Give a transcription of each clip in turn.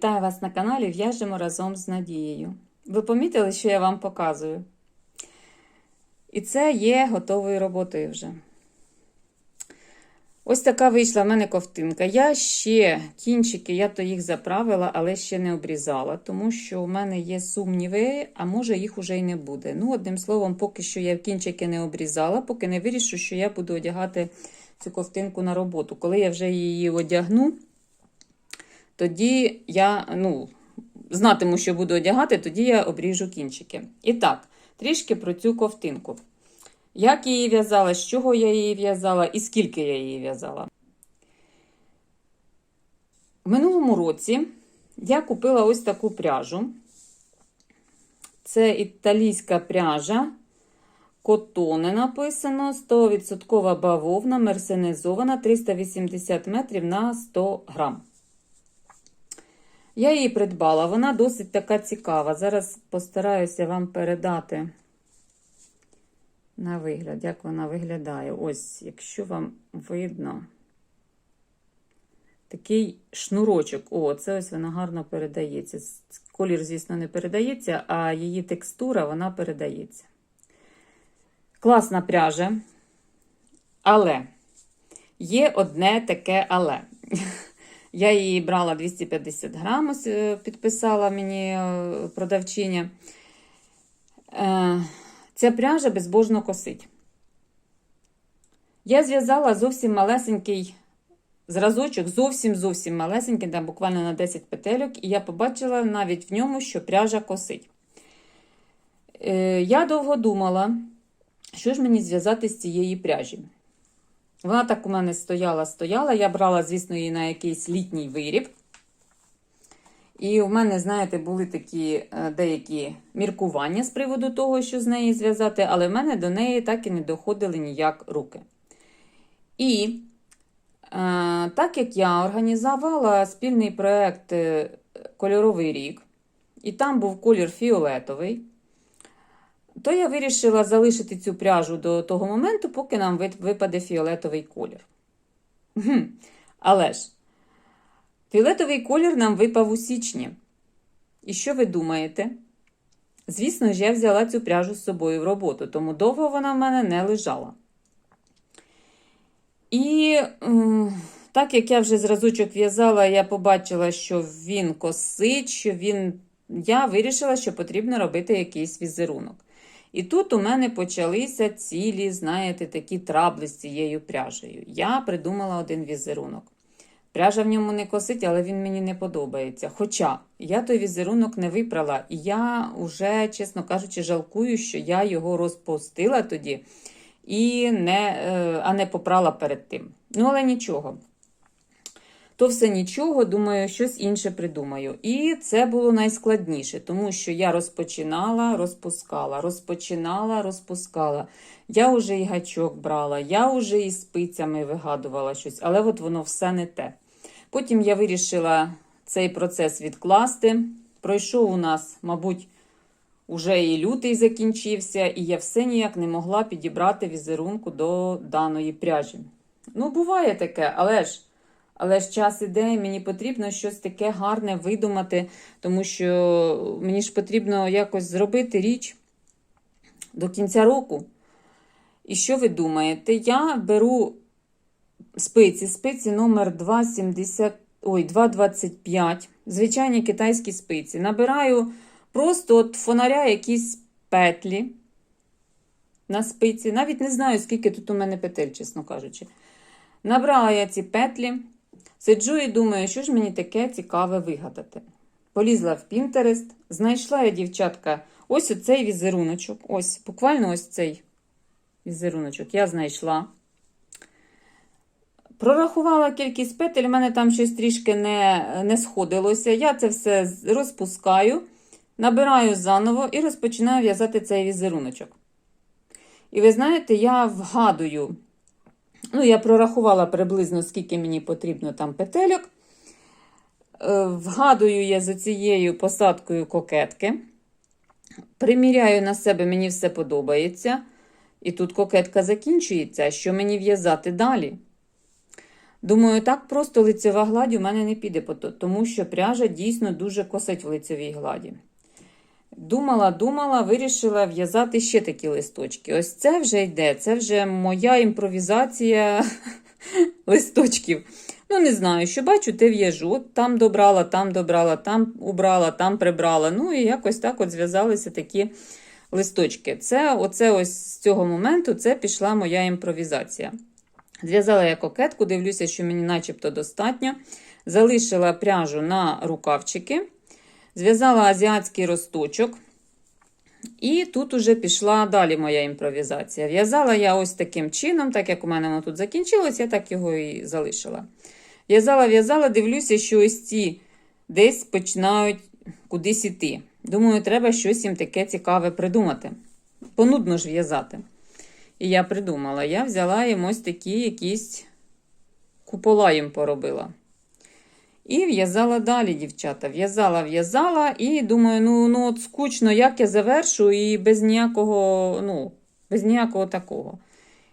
Вітаю вас на каналі В'яжемо разом з Надією. Ви помітили, що я вам показую? І це є готовою роботою вже. Ось така вийшла в мене ковтинка. Я ще кінчики, я то їх заправила, але ще не обрізала, тому що у мене є сумніви, а може їх уже й не буде. Ну, одним словом, поки що я кінчики не обрізала, поки не вирішу, що я буду одягати цю ковтинку на роботу. Коли я вже її одягну, тоді я ну, знатиму, що буду одягати, тоді я обріжу кінчики. І так, трішки про цю ковтинку. Як її в'язала, з чого я її в'язала і скільки я її в'язала. В минулому році я купила ось таку пряжу. Це італійська пряжа. Котоне написано 100% бавовна, мерсенизована 380 метрів на 100 грам. Я її придбала, вона досить така цікава. Зараз постараюся вам передати на вигляд, як вона виглядає. Ось, якщо вам видно, такий шнурочок. О, це ось вона гарно передається. Колір, звісно, не передається, а її текстура вона передається. Класна пряжа. Але є одне таке але. Я її брала 250 грам, підписала мені продавчиня. Ця пряжа безбожно косить. Я зв'язала зовсім малесенький зразочок, зовсім зовсім малесенький, там буквально на 10 петельок, і я побачила навіть в ньому, що пряжа косить. Я довго думала, що ж мені зв'язати з цієї пряжі. Вона так у мене стояла, стояла. Я брала, звісно, її на якийсь літній виріб. І у мене, знаєте, були такі деякі міркування з приводу того, що з неї зв'язати, але в мене до неї так і не доходили ніяк руки. І е, так як я організувала спільний проєкт Кольоровий рік, і там був колір фіолетовий, то я вирішила залишити цю пряжу до того моменту, поки нам випаде фіолетовий колір. Але ж, фіолетовий колір нам випав у січні. І що ви думаєте? Звісно ж, я взяла цю пряжу з собою в роботу, тому довго вона в мене не лежала. І так як я вже зразочок в'язала, я побачила, що він косить, що він. Я вирішила, що потрібно робити якийсь візерунок. І тут у мене почалися цілі, знаєте, такі трабли з цією пряжею. Я придумала один візерунок. Пряжа в ньому не косить, але він мені не подобається. Хоча я той візерунок не випрала, і я вже, чесно кажучи, жалкую, що я його розпустила тоді, і не, а не попрала перед тим. Ну, але нічого. То все нічого, думаю, щось інше придумаю. І це було найскладніше, тому що я розпочинала, розпускала, розпочинала, розпускала. Я вже і гачок брала, я вже і спицями вигадувала щось, але от воно все не те. Потім я вирішила цей процес відкласти. Пройшов у нас, мабуть, уже і лютий закінчився, і я все ніяк не могла підібрати візерунку до даної пряжі. Ну, буває таке, але ж. Але ж час іде, і мені потрібно щось таке гарне видумати, тому що мені ж потрібно якось зробити річ до кінця року. І що ви думаєте? Я беру спиці, спиці номер 270, ой, 225, звичайні китайські спиці. Набираю просто от фонаря якісь петлі на спиці. Навіть не знаю, скільки тут у мене петель, чесно кажучи. Набрала я ці петлі. Сиджу і думаю, що ж мені таке цікаве вигадати. Полізла в Пінтерест, знайшла я, дівчатка, ось оцей візеруночок. Ось, буквально ось цей візеруночок я знайшла. Прорахувала кількість петель, у мене там щось трішки не, не сходилося. Я це все розпускаю, набираю заново і розпочинаю в'язати цей візеруночок. І ви знаєте, я вгадую. Ну, я прорахувала приблизно, скільки мені потрібно там петельок. Е, вгадую я за цією посадкою кокетки. Приміряю на себе, мені все подобається. І тут кокетка закінчується. Що мені в'язати далі? Думаю, так просто лицева гладь у мене не піде, тому що пряжа дійсно дуже косить в лицевій гладі. Думала, думала, вирішила в'язати ще такі листочки. Ось це вже йде, це вже моя імпровізація листочків. Ну, не знаю, що бачу, те в'яжу. От Там добрала, там добрала, там убрала, там прибрала. Ну і якось так от зв'язалися такі листочки. Це оце ось з цього моменту це пішла моя імпровізація. Зв'язала я кокетку, дивлюся, що мені начебто достатньо. Залишила пряжу на рукавчики, зв'язала азіатський росточок. І тут уже пішла далі моя імпровізація. В'язала я ось таким чином, так як у мене воно тут закінчилось, я так його і залишила. В'язала, в'язала, дивлюся, що ось ці десь починають кудись іти. Думаю, треба щось їм таке цікаве придумати. Понудно ж в'язати. І я придумала, я взяла їм ось такі якісь купола їм поробила. І в'язала далі, дівчата. В'язала, в'язала, і думаю, ну, ну от скучно, як я завершу, і без ніякого, ну, без ніякого такого.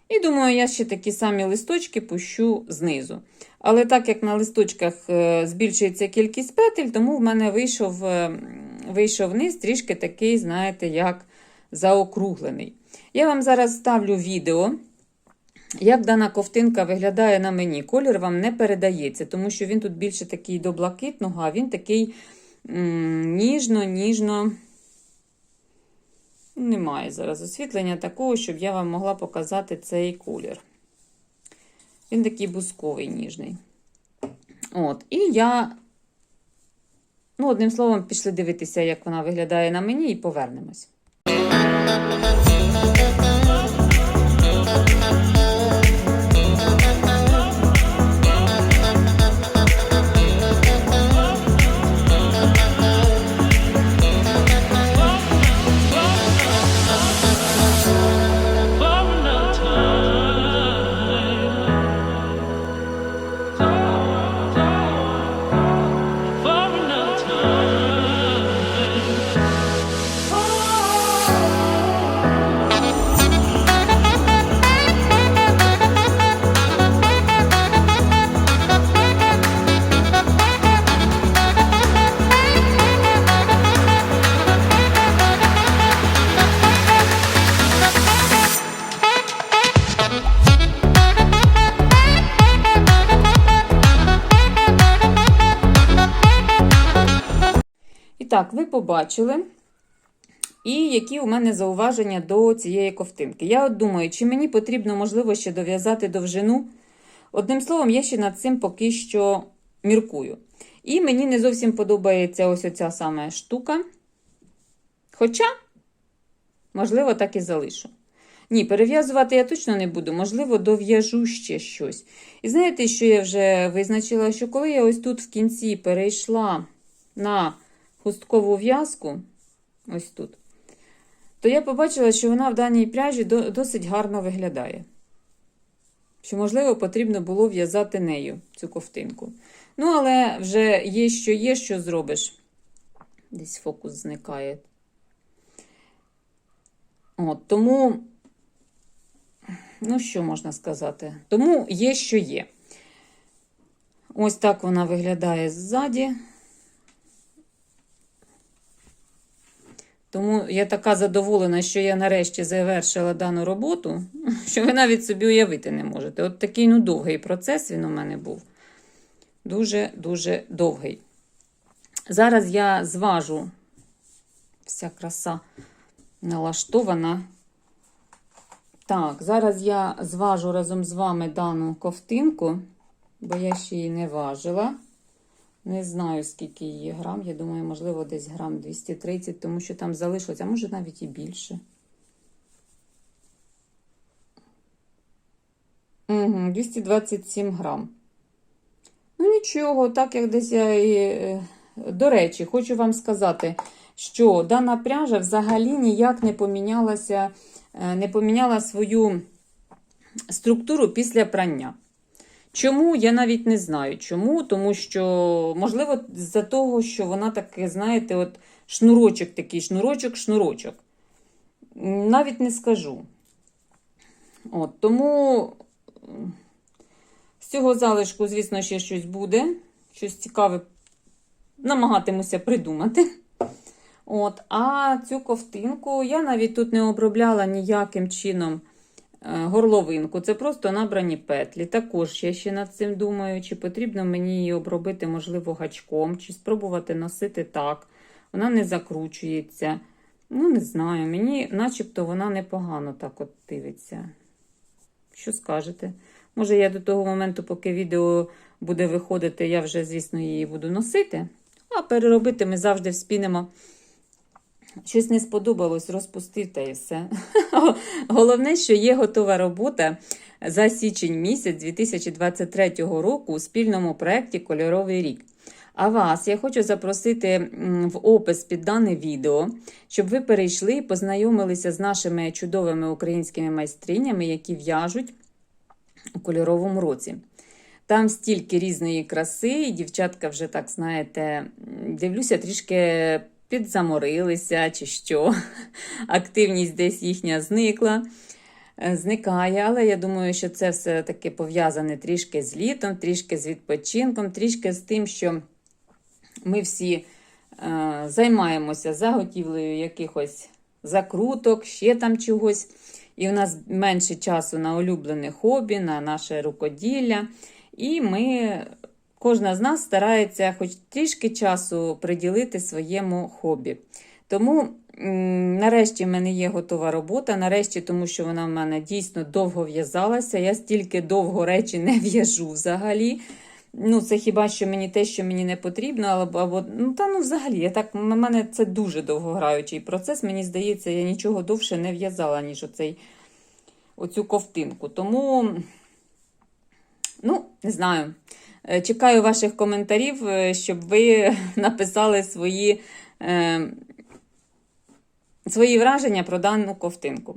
І думаю, я ще такі самі листочки пущу знизу. Але так як на листочках е, збільшується кількість петель, тому в мене вийшов, е, вийшов низ трішки такий, знаєте, як заокруглений. Я вам зараз ставлю відео, як дана ковтинка виглядає на мені. Колір вам не передається, тому що він тут більше такий до блакитного, а він такий ніжно, ніжно. Немає зараз освітлення такого, щоб я вам могла показати цей колір. Він такий бусковий, ніжний. От, і я, ну, одним словом, пішли дивитися, як вона виглядає на мені, і повернемось. Так, ви побачили. І які у мене зауваження до цієї ковтинки. Я от думаю, чи мені потрібно, можливо, ще дов'язати довжину. Одним словом, я ще над цим поки що міркую. І мені не зовсім подобається ось оця саме штука. Хоча, можливо, так і залишу. Ні, перев'язувати я точно не буду, можливо, дов'яжу ще щось. І знаєте, що я вже визначила, що коли я ось тут в кінці перейшла на хусткову в'язку, ось тут, то я побачила, що вона в даній пряжі досить гарно виглядає. Що, можливо, потрібно було в'язати нею цю ковтинку. Ну, але вже є, що є, що зробиш. Десь фокус зникає. От, тому, ну, що можна сказати? Тому є, що є. Ось так вона виглядає ззаді. Тому я така задоволена, що я нарешті завершила дану роботу, що ви навіть собі уявити не можете. От такий ну, довгий процес він у мене був. Дуже-дуже довгий. Зараз я зважу, вся краса налаштована. Так, зараз я зважу разом з вами дану ковтинку, бо я ще її не важила. Не знаю, скільки її грам. Я думаю, можливо, десь грам 230, тому що там залишилось, а може навіть і більше. Угу, 227 грам. Ну, нічого, так як десь я і. е, До речі, хочу вам сказати, що дана пряжа взагалі ніяк не помінялася, е, не поміняла свою структуру після прання. Чому, я навіть не знаю. Чому? Тому що, можливо, з-за того, що вона таке, знаєте, от шнурочок такий, шнурочок-шнурочок. Навіть не скажу. От, тому З цього залишку, звісно, ще щось буде. Щось цікаве намагатимуся придумати. От, а цю ковтинку я навіть тут не обробляла ніяким чином горловинку. Це просто набрані петлі. Також я ще над цим думаю, чи потрібно мені її обробити, можливо, гачком, чи спробувати носити так. Вона не закручується. Ну, не знаю, мені начебто вона непогано так от дивиться. Що скажете? Може, я до того моменту, поки відео буде виходити, я вже, звісно, її буду носити. А переробити ми завжди вспінемо. Щось не сподобалось, розпустив все. Головне, що є готова робота за січень місяць 2023 року у спільному проєкті Кольоровий рік. А вас я хочу запросити в опис під дане відео, щоб ви перейшли і познайомилися з нашими чудовими українськими майстринями, які в'яжуть у кольоровому році. Там стільки різної краси, і дівчатка вже так, знаєте, дивлюся, трішки підзаморилися чи що. Активність десь їхня зникла, е, зникає, але я думаю, що це все таки пов'язане трішки з літом, трішки з відпочинком, трішки з тим, що ми всі е, займаємося заготівлею якихось закруток, ще там чогось. І у нас менше часу на улюблене хобі, на наше рукоділля. І ми, кожна з нас старається хоч трішки часу приділити своєму хобі. Тому нарешті в мене є готова робота. Нарешті, тому що вона в мене дійсно довго в'язалася. Я стільки довго речі не в'яжу взагалі. Ну, це хіба що мені те, що мені не потрібно, або, або ну та ну взагалі, я так, у мене це дуже довгограючий процес. Мені здається, я нічого довше не в'язала, ніж оцей, оцю ковтинку. Тому, не знаю. Е, Чекаю ваших коментарів, е, щоб ви написали свої, е, свої враження про дану ковтинку.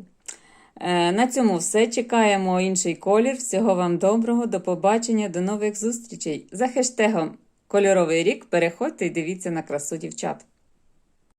Е, На цьому все. Чекаємо інший колір. Всього вам доброго, до побачення, до нових зустрічей. За хештегом Кольоровий рік переходьте і дивіться на красу дівчат.